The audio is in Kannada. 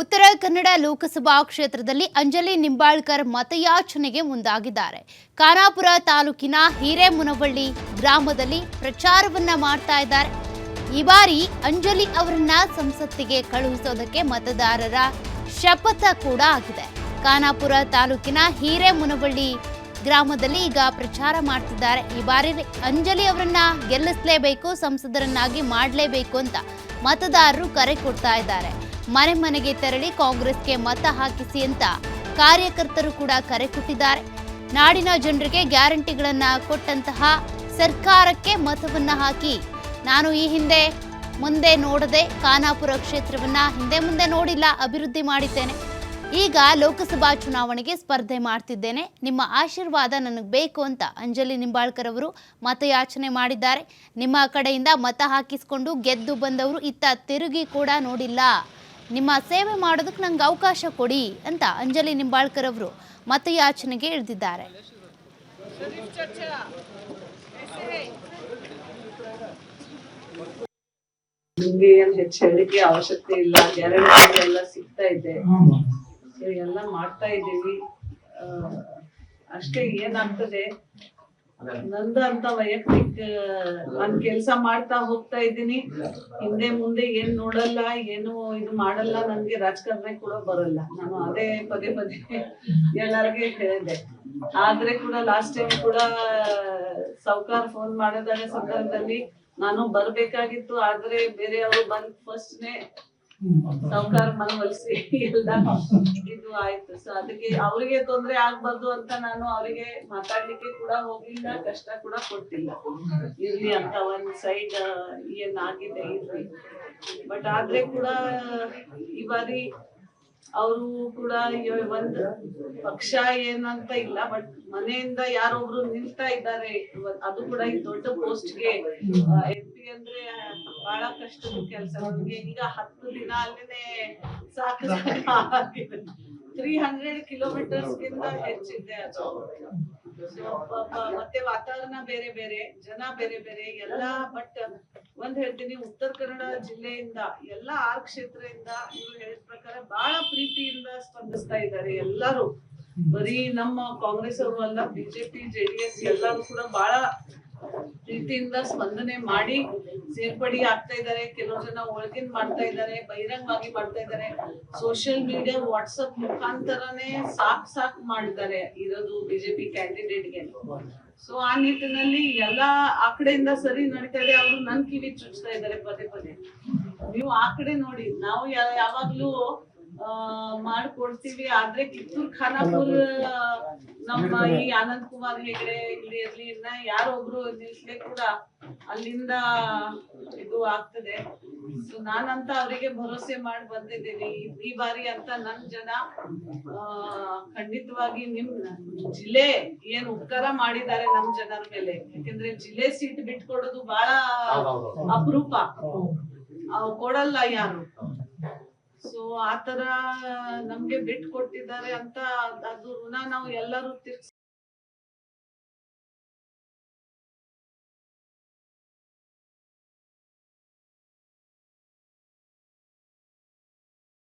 ಉತ್ತರ ಕನ್ನಡ ಲೋಕಸಭಾ ಕ್ಷೇತ್ರದಲ್ಲಿ ಅಂಜಲಿ ನಿಂಬಾಳ್ಕರ್ ಮತಯಾಚನೆಗೆ ಮುಂದಾಗಿದ್ದಾರೆ. ಖಾನಾಪುರ ತಾಲೂಕಿನ ಹಿರೇಮುನವಳ್ಳಿ ಗ್ರಾಮದಲ್ಲಿ ಪ್ರಚಾರವನ್ನ ಮಾಡ್ತಾ ಇದ್ದಾರೆ. ಈ ಬಾರಿ ಅಂಜಲಿ ಅವರನ್ನ ಸಂಸತ್ತಿಗೆ ಕಳುಹಿಸೋದಕ್ಕೆ ಮತದಾರರ ಶಪಥ ಕೂಡ ಆಗಿದೆ. ಖಾನಾಪುರ ತಾಲೂಕಿನ ಹಿರೇಮುನವಳ್ಳಿ ಗ್ರಾಮದಲ್ಲಿ ಈಗ ಪ್ರಚಾರ ಮಾಡ್ತಿದ್ದಾರೆ. ಈ ಬಾರಿ ಅಂಜಲಿ ಅವರನ್ನ ಗೆಲ್ಲಿಸಲೇಬೇಕು, ಸಂಸದರನ್ನಾಗಿ ಮಾಡಲೇಬೇಕು ಅಂತ ಮತದಾರರು ಕರೆ ಕೊಡ್ತಾ ಇದ್ದಾರೆ. ಮನೆ ಮನೆಗೆ ತೆರಳಿ ಕಾಂಗ್ರೆಸ್ಗೆ ಮತ ಹಾಕಿಸಿ ಅಂತ ಕಾರ್ಯಕರ್ತರು ಕೂಡ ಕರೆ ಕೊಟ್ಟಿದ್ದಾರೆ. ನಾಡಿನ ಜನರಿಗೆ ಗ್ಯಾರಂಟಿಗಳನ್ನ ಕೊಟ್ಟಂತಹ ಸರ್ಕಾರಕ್ಕೆ ಮತವನ್ನ ಹಾಕಿ ನಾನು ಈ ಹಿಂದೆ ಮುಂದೆ ನೋಡದೆ ಖಾನಾಪುರ ಕ್ಷೇತ್ರವನ್ನ ಹಿಂದೆ ಮುಂದೆ ನೋಡಿಲ್ಲ, ಅಭಿವೃದ್ಧಿ ಮಾಡಿದ್ದೇನೆ. ಈಗ ಲೋಕಸಭಾ ಚುನಾವಣೆಗೆ ಸ್ಪರ್ಧೆ ಮಾಡ್ತಿದ್ದೇನೆ. ನಿಮ್ಮ ಆಶೀರ್ವಾದ ನನಗೆ ಬೇಕು ಅಂತ ಅಂಜಲಿ ನಿಂಬಾಳ್ಕರ್ ಅವರು ಮತಯಾಚನೆ ಮಾಡಿದ್ದಾರೆ. ನಿಮ್ಮ ಕಡೆಯಿಂದ ಮತ ಹಾಕಿಸಿಕೊಂಡು ಗೆದ್ದು ಬಂದವರು ಇತ್ತ ತಿರುಗಿ ಕೂಡ ನೋಡಿಲ್ಲ. ನಿಮ್ಮ ಸೇವೆ ಮಾಡೋದಕ್ಕೆ ನಂಗೆ ಅವಕಾಶ ಕೊಡಿ ಅಂತ ಅಂಜಲಿ ನಿಂಬಾಳ್ಕರ್ ಅವರು ಮತಯಾಚನೆಗೆ ಇಳಿದಿದ್ದಾರೆ. ನಿಮ್ಗೆ ಏನ್ ಹೆಚ್ಚು ಹೇಳಿಕೆ ಅವಶ್ಯಕತೆ ಇಲ್ಲ. ಗ್ಯಾರಂಟಿ ಎಲ್ಲ ಸಿಗ್ತಾ ಇದೆ. ಎಲ್ಲ ಮಾಡ್ತಾ ಇದ್ದೀವಿ ಅಷ್ಟೇ ಏನಾಗ್ತದೆ? ನಂದು ಅಂತ ವೈಯಕ್ತಿಕ ನಾನ್ ಕೆಲ್ಸ ಮಾಡ್ತಾ ಹೋಗ್ತಾ ಇದ್ದೀನಿ. ಹಿಂದೆ ಮುಂದೆ ಏನ್ ನೋಡಲ್ಲ, ಏನು ಇದು ಮಾಡಲ್ಲ, ನನ್ಗೆ ರಾಜಕಾರಣ ಕೂಡ ಬರಲ್ಲ. ನಾನು ಅದೇ ಪದೇ ಪದೇ ಎಲ್ಲರಿಗೆ ಹೇಳಿದೆ. ಆದ್ರೆ ಕೂಡ ಲಾಸ್ಟ್ ಟೈಮ್ ಕೂಡ ಸೌಕಾರ ಫೋನ್ ಮಾಡಿದಾಗ ಸಂದರ್ಭದಲ್ಲಿ. ನಾನು ಬರ್ಬೇಕಾಗಿತ್ತು, ಆದ್ರೆ ಬೇರೆಯವರು ಬಂದ್ ಫಸ್ಟ್ನೇ ಸಾವ್ಕಾರ್ ಮನವೊಲಿಸಿ ಎಲ್ಲ ಇದು ಆಯ್ತು. ಸೊ ಅದಕ್ಕೆ ಅವ್ರಿಗೆ ತೊಂದ್ರೆ ಆಗ್ಬಾರ್ದು ಅಂತ ನಾನು ಅವರಿಗೆ ಮಾತಾಡ್ಲಿಕ್ಕೆ ಕೂಡ ಹೋಗ್ಲಿಲ್ಲ ಕಷ್ಟ ಕೂಡ ಕೊಟ್ಟಿಲ್ಲ. ಇರ್ಲಿ ಅಂತ ಒಂದ್ ಸೈಡ್ ಏನಾಗಿದೆ ಇರ್ಲಿ. ಬಟ್ ಆದ್ರೆ ಕೂಡ ಈ ಬಾರಿ ಅವರು ಕೂಡ ಒಂದ್ ಪಕ್ಷ ಏನಂತ ಇಲ್ಲ ಬಟ್ ಮನೆಯಿಂದ ಯಾರೊಬ್ರು ನಿಲ್ತಾ ಇದ್ದಾರೆ, ಅದು ಕೂಡ ಈ ದೊಡ್ಡ ಪೋಸ್ಟ್ಗೆ ಅಂದ್ರೆ ಬಹಳ ಕಷ್ಟದ ಕೆಲಸ. ನಮ್ಗೆ ಈಗ ಹತ್ತು ದಿನ ಅಲ್ಲೇನೆ ಸಾಕು ತ್ರೀ ಹಂಡ್ರೆಡ್ ಕಿಲೋಮೀಟರ್ಸ್ ಗಿಂತ ಹೆಚ್ಚಿದೆ ಅದು. ಮತ್ತೆ ವಾತಾವರಣ ಬೇರೆ ಬೇರೆ, ಜನ ಬೇರೆ ಬೇರೆ, ಎಲ್ಲ ಬಟ್ ಒಂದ್ ಹೇಳ್ತೀನಿ, ಉತ್ತರ ಕನ್ನಡ ಜಿಲ್ಲೆಯಿಂದ, ಎಲ್ಲ ಆರ್ ಕ್ಷೇತ್ರದಿಂದ ಇವ್ರು ಹೇಳಿದ ಪ್ರಕಾರ ಬಹಳ ಪ್ರೀತಿಯಿಂದ ಸ್ಪಂದಿಸ್ತಾ ಇದ್ದಾರೆ ಎಲ್ಲರೂ. ಬರೀ ನಮ್ಮ ಕಾಂಗ್ರೆಸ್ ಅವರು ಅಲ್ಲ ಬಿಜೆಪಿ ಜೆಡಿಎಸ್ ಎಲ್ಲರೂ ಕೂಡ ಬಹಳ ಪ್ರೀತಿಯಿಂದ ಸ್ಪಂದನೆ ಮಾಡಿ ಸೇರ್ಪಡಿ ಆಗ್ತಾ ಇದ್ದಾರೆ. ಕೆಲವು ಜನ ಒಳಗಿನ್ ಮಾಡ್ತಾ ಇದ್ದಾರೆ, ಬಹಿರಂಗವಾಗಿ ಮಾಡ್ತಾ ಇದ್ದಾರೆ. ಸೋಷಿಯಲ್ ಮೀಡಿಯಾ ವಾಟ್ಸಪ್ ಮುಖಾಂತರನೇ ಸಾಕ್ ಸಾಕ್ ಮಾಡಿದ್ದಾರೆ ಇರೋದು ಬಿಜೆಪಿ ಕ್ಯಾಂಡಿಡೇಟ್ಗೆ ಸೊ ಆ ನಿಟ್ಟಿನಲ್ಲಿ ಎಲ್ಲಾ ಆ ಕಡೆಯಿಂದ ಸರಿ ನಡೀತಾ ಇದೆ. ಅವರು ನನ್ ಕಿವಿ ಚುಚ್ತಾ ಇದ್ದಾರೆ ಪದೇ ಪದೇ. ನೀವು ಆ ಕಡೆ ನೋಡಿ. ನಾವು ಯಾವಾಗ್ಲೂ ಮಾಡ್ಕೊಡ್ತೀವಿ. ಆದ್ರೆ ಕಿತ್ತೂರ್ ಖಾನಾಪುರ್ ನಮ್ಮ ಈ ಆನಂದ್ ಕುಮಾರ್ ಹೆಗಡೆ ಇಲ್ಲಿ ಇರ್ಲಿ ಯಾರೋ ಒಬ್ರು ನಿಲ್ಸ್ಲೆ ಕೂಡ ಅಲ್ಲಿಂದ ಇದು ಆಗ್ತದೆ. ಸೊ ನಾನಂತ ಅವರಿಗೆ ಭರೋಸೆ ಮಾಡಿ ಬಂದಿದ್ದೀನಿ. ಈ- ಬಾರಿ ಅಂತ ನನ್ ಜನ ಖಂಡಿತವಾಗಿ ನಿಮ್ ಜಿಲ್ಲೆ ಏನ್ ಉಪಕಾರ ಮಾಡಿದ್ದಾರೆ ನಮ್ ಜನರ ಮೇಲೆ. ಯಾಕಂದ್ರೆ ಜಿಲ್ಲೆ ಸೀಟ್ ಬಿಟ್ಕೊಡೋದು ಬಹಳ ಅಪರೂಪ. ಕೊಡಲ್ಲ ಯಾರು. ಸೊ ಆತರ ನಮ್ಗೆ ಬಿಟ್ಟು ಕೊಟ್ಟಿದ್ದಾರೆ ಅಂತ ಅದು ಋಣ ನಾವು ಎಲ್ಲರೂ ತಿರ್ಗ್ಸ್